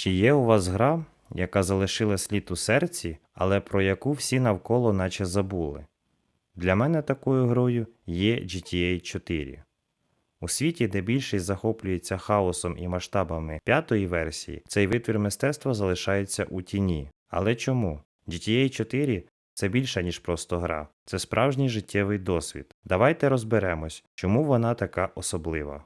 Чи є у вас гра, яка залишила слід у серці, але про яку всі навколо наче забули? Для мене такою грою є GTA 4. У світі, де більшість захоплюється хаосом і масштабами п'ятої версії, цей витвір мистецтва залишається у тіні. Але чому? GTA 4 це більше, ніж просто гра, це справжній життєвий досвід. Давайте розберемось, чому вона така особлива.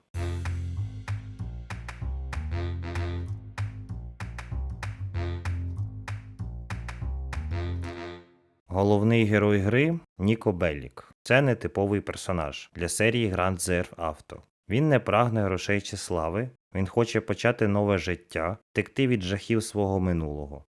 Головний герой гри Ніко Беллік. Це не типовий персонаж для серії Grand Theft Auto. Він не прагне грошей чи слави, він хоче почати нове життя, втекти від жахів свого минулого.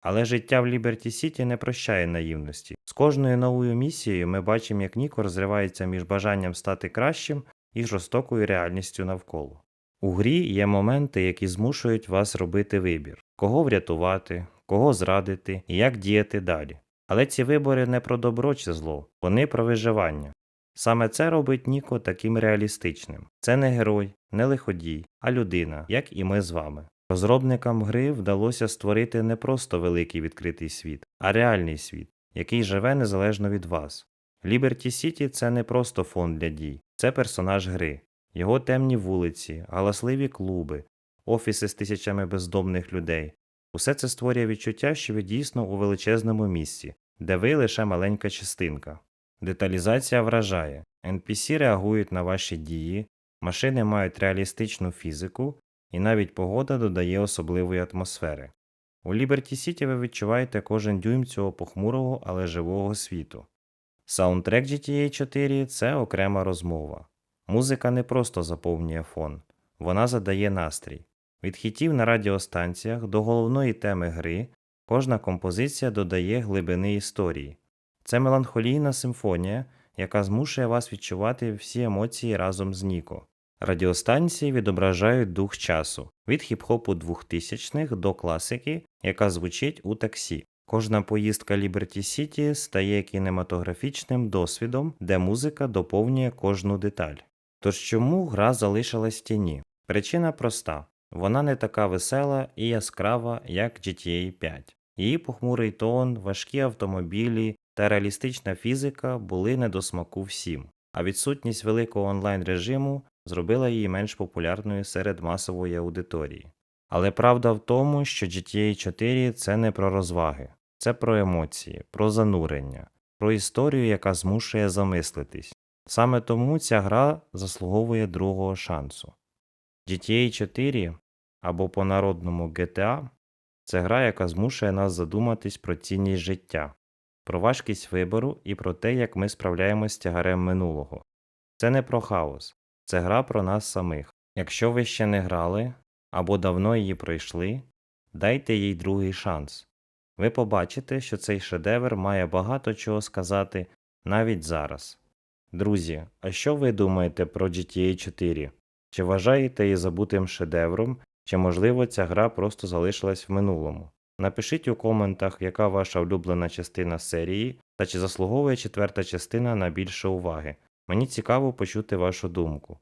Але життя в Ліберті Сіті не прощає наївності. З кожною новою місією ми бачимо, як Ніко розривається між бажанням стати кращим і жорстокою реальністю навколо. У грі є моменти, які змушують вас робити вибір: кого врятувати, кого зрадити і як діяти далі. Але ці вибори не про добро чи зло, вони про виживання. Саме це робить Ніко таким реалістичним. Це не герой, не лиходій, а людина, як і ми з вами. Розробникам гри вдалося створити не просто великий відкритий світ, а реальний світ, який живе незалежно від вас. Liberty City – це не просто фон для дій, це персонаж гри, його темні вулиці, галасливі клуби, офіси з тисячами бездомних людей. Усе це створює відчуття, що ви дійсно у величезному місці, де ви лише маленька частинка. Деталізація вражає. NPC реагують на ваші дії, машини мають реалістичну фізику, і навіть погода додає особливої атмосфери. У Liberty City ви відчуваєте кожен дюйм цього похмурого, але живого світу. Саундтрек GTA 4 це окрема розмова. Музика не просто заповнює фон, вона задає настрій. Від хітів на радіостанціях до головної теми гри кожна композиція додає глибини історії. Це меланхолійна симфонія, яка змушує вас відчувати всі емоції разом з Ніко. Радіостанції відображають дух часу від хіп-хопу 2000-х до класики, яка звучить у таксі. Кожна поїздка Liberty City стає кінематографічним досвідом, де музика доповнює кожну деталь. Тож чому гра залишилась в тіні? Причина проста: вона не така весела і яскрава, як GTA 5. Її похмурий тон, важкі автомобілі та реалістична фізика були не до смаку всім, а відсутність великого онлайн режиму зробила її менш популярною серед масової аудиторії. Але правда в тому, що GTA 4 це не про розваги, це про емоції, про занурення, про історію, яка змушує замислитись. Саме тому ця гра заслуговує другого шансу. GTA 4 або по-народному GTA це гра, яка змушує нас задуматись про цінність життя, про важкість вибору і про те, як ми справляємось з тягарем минулого. Це не про хаос, це гра про нас самих. Якщо ви ще не грали або давно її пройшли, дайте їй другий шанс. Ви побачите, що цей шедевр має багато чого сказати навіть зараз. Друзі, а що ви думаєте про GTA 4? Чи вважаєте її забутим шедевром, чи можливо ця гра просто залишилась в минулому? Напишіть у коментах, яка ваша улюблена частина серії та чи заслуговує четверта частина на більше уваги. Мені цікаво почути вашу думку.